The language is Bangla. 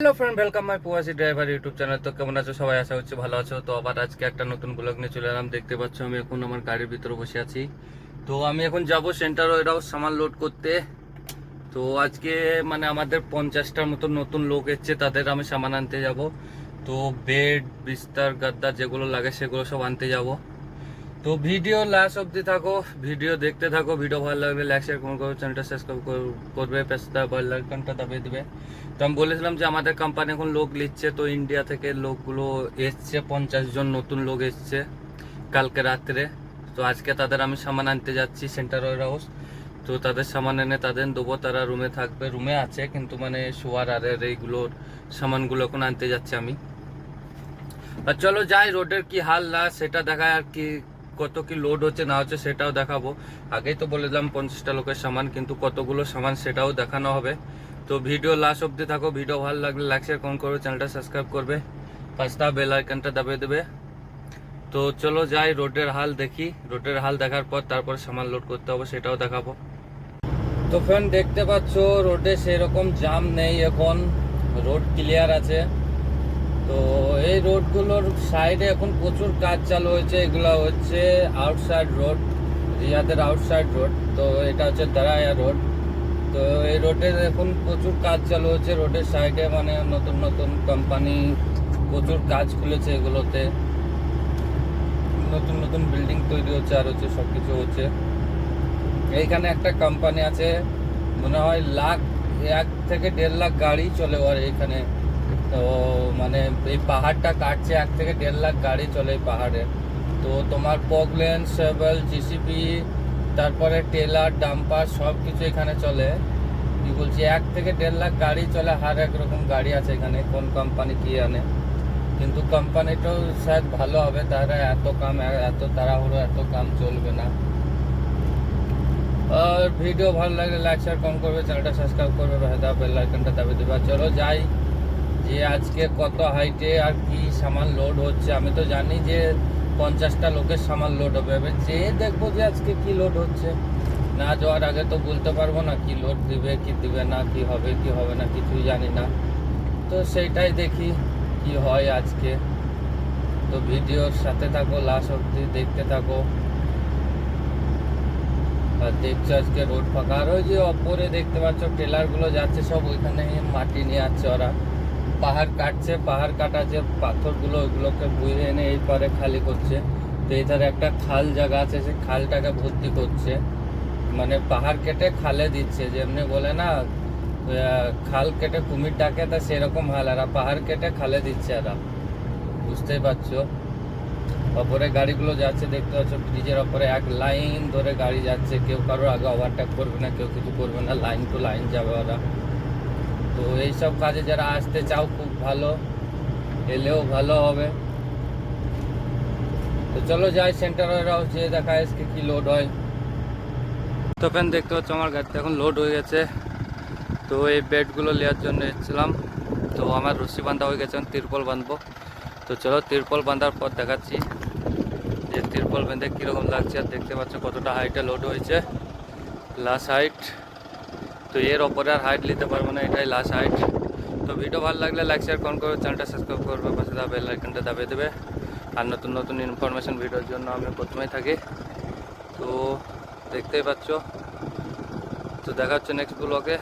হ্যালো ফ্রেন্ড ওয়েলকাম মাই প্রবাসী ড্রাইভার ইউটিউব চ্যানেল তো কেমন আছো? সবাই আশা হচ্ছে ভালো আছো। তো আবার আজকে একটা নতুন ব্লগ নিয়ে চলে এলাম। দেখতে পাচ্ছ আমি এখন আমার গাড়ির ভিতরে বসে আছি। তো আমি এখন যাব সেন্টার ওয়েরাও সামান লোড করতে। তো আজকে মানে আমাদের পঞ্চাশটার মতো নতুন লোক এসছে, তাদের আমি সামান আনতে যাব। তো বেড বিস্তার গাদ্দার যেগুলো লাগে সেগুলো সব আনতে যাব। তো ভিডিও লাস্ট অবধি থাকো, ভিডিও দেখতে থাকো, ভিডিও ভালো লাগবে লাইক শেয়ার কমেন্ট করবে চ্যানেলটা সাবস্ক্রাইব করবে পেস্তা বেল আইকনটা দাবিয়ে দিবে। তো আমি বলেছিলাম যে আমাদের কোম্পানি এখন লোক নিচ্ছে, তো ইন্ডিয়া থেকে লোকগুলো এসছে, পঞ্চাশ জন নতুন লোক এসছে কালকে রাত্রে। তো আজকে তাদের আমি সামান আনতে যাচ্ছি সেন্টার ওয়ার হাউস তো তাদের সামান এনে তাদের দেবো, তারা রুমে থাকবে রুমে আছে, কিন্তু মানে শোয়ার আর এইগুলোর সামানগুলো এখন আনতে যাচ্ছি আমি। আর চলো যাই রোডের কি হাল না সেটা দেখায় আর কি কত কি লোড হচ্ছে না হচ্ছে সেটাও দেখাবো। আগেই তো বলে দিলাম পঞ্চাশটা লোকের সামান, কিন্তু কতগুলো সামান সেটাও দেখানো হবে। তো ভিডিও লাস্ট অবধি থাকো ভিডিও ভালো লাগলে লাইক শেয়ার কমেন্ট করবে চ্যানেলটা সাবস্ক্রাইব করবে। পাঁচটা বেল আইকনটা দাবিয়ে দেবে। তো চলো যাই রোডের হাল দেখি। রোডের হাল দেখার পর তারপর সামান লোড করতে হবে, সেটাও দেখাবো। তো ফ্রেন্ড দেখতে পাচ্ছ রোডে সেরকম জাম নেই এখন। রোড ক্লিয়ার আছে। তো এই রোডগুলোর সাইডে এখন প্রচুর কাজ চালু হয়েছে, এগুলো হচ্ছে আউটসাইড রোড রিয়াদের আউটসাইড রোড তো এটা হচ্ছে দারায়া রোড তো এই রোডের এখন প্রচুর কাজ চালু হচ্ছে রোডের সাইডে মানে নতুন নতুন কোম্পানি প্রচুর কাজ খুলেছে এগুলোতে। নতুন নতুন বিল্ডিং তৈরি হচ্ছে, আর হচ্ছে সব কিছু হচ্ছে। এইখানে একটা কোম্পানি আছে, মনে হয় লাখ, এক থেকে দেড় লাখ গাড়ি চলে ওর এইখানে। তো মানে এই পাহাড়টা কাটছে, এক থেকে দেড় লাখ গাড়ি চলে এই পাহাড়ে। তো তোমার পগলেন সেভেল জিসিপি, তারপরে টেলার, ডাম্পার সব কিছু এখানে চলে। কি বলছি, এক থেকে দেড় লাখ গাড়ি চলে, হার এক রকম গাড়ি আছে এখানে, কোন কোম্পানি কি আনে। কিন্তু কোম্পানিটাও শায়দ ভালো হবে, তারা এত কাম, এত তাড়াহুড়ো, এত কাম চলবে না। আর ভিডিও ভালো লাগলে লাইক শেয়ার কম করবে চ্যানেলটা সাবস্ক্রাইব করবে বেল আইকনটা দাবি। দেবে চলো যাই। যে আজকে কত হাইটে আর কি সামান লোড হচ্ছে, আমি তো জানি যে পঞ্চাশটা লোকের সামান লোড হবে, এবার যে দেখব যে আজকে কি লোড হচ্ছে। না যাওয়ার আগে তো বলতে পারব না কি লোড দিবে, কি দিবে না, কি হবে কি হবে না, কিছুই জানি না। তো সেইটাই দেখি কি হয় আজকে। তো ভিডিওর সাথে থাকো লাস্ট অব্দি দেখতে থাকো। আর দেখছ আজকে রোড ফাঁকা। আর ওই যে অপরে দেখতে পাচ্ছ টেলারগুলো যাচ্ছে সব ওইখানে মাটি নিয়ে আসছে ওরা। পাহাড় কাটছে, পাহাড় কাটা যে পাথরগুলো, ওইগুলোকে বুঝে এনে এই পারে খালি করছে। তো এই ধারে একটা খাল জায়গা আছে সে খালটাকে ভর্তি করছে। মানে পাহাড় কেটে খালে দিচ্ছে, যেমনি বলে না খাল কেটে কুমির ডাকে, তা সেরকম হাল। এরা পাহাড় কেটে খালে দিচ্ছে এরা। বুঝতেই পারছ? ওপরে গাড়িগুলো যাচ্ছে, দেখতে পাচ্ছ, ব্রিজের ওপরে এক লাইন ধরে গাড়ি যাচ্ছে। কেউ কারোর আগে ওভারটেক করবে না, কেউ কিছু করবে না লাইন টু লাইন যাবে ওরা। এইসব কাজে যারা আসতে চাও, খুব ভালো। এলেও ভালো হবে। তো চলো যাই সেন্টার ওরাও যে দেখা আজকে কি লোড হয়। তো ফ্যান দেখতে পাচ্ছ আমার গাড়িতে এখন লোড হয়ে গেছে। তো এই বেডগুলো নেওয়ার জন্য এসেছিলাম। তো আমার রশি বাঁধা হয়ে গেছে তিরপল বাঁধবো। তো চলো, তিরপল বাঁধার পর দেখাচ্ছি যে তিরপল বেঁধে কীরকম লাগছে। আর দেখতে পাচ্ছ কতটা হাইটে লোড হয়েছে। লাস্ট হাইট তো এর ওপরে আর হাইট নিতে পারব না, এটাই লাস্ট হাইট তো ভিডিও ভালো লাগলে লাইক শেয়ার কমেন্ট করবে চ্যানেলটা সাবস্ক্রাইব করবে, পাশে দা বেল আইকনটা দাবিয়ে দেবে। আর নতুন নতুন ইনফরমেশন ভিডিওর জন্য আমি প্রথমেই থাকি। তো দেখতেই পাচ্ছ। তো দেখা হচ্ছে নেক্সট ব্লগে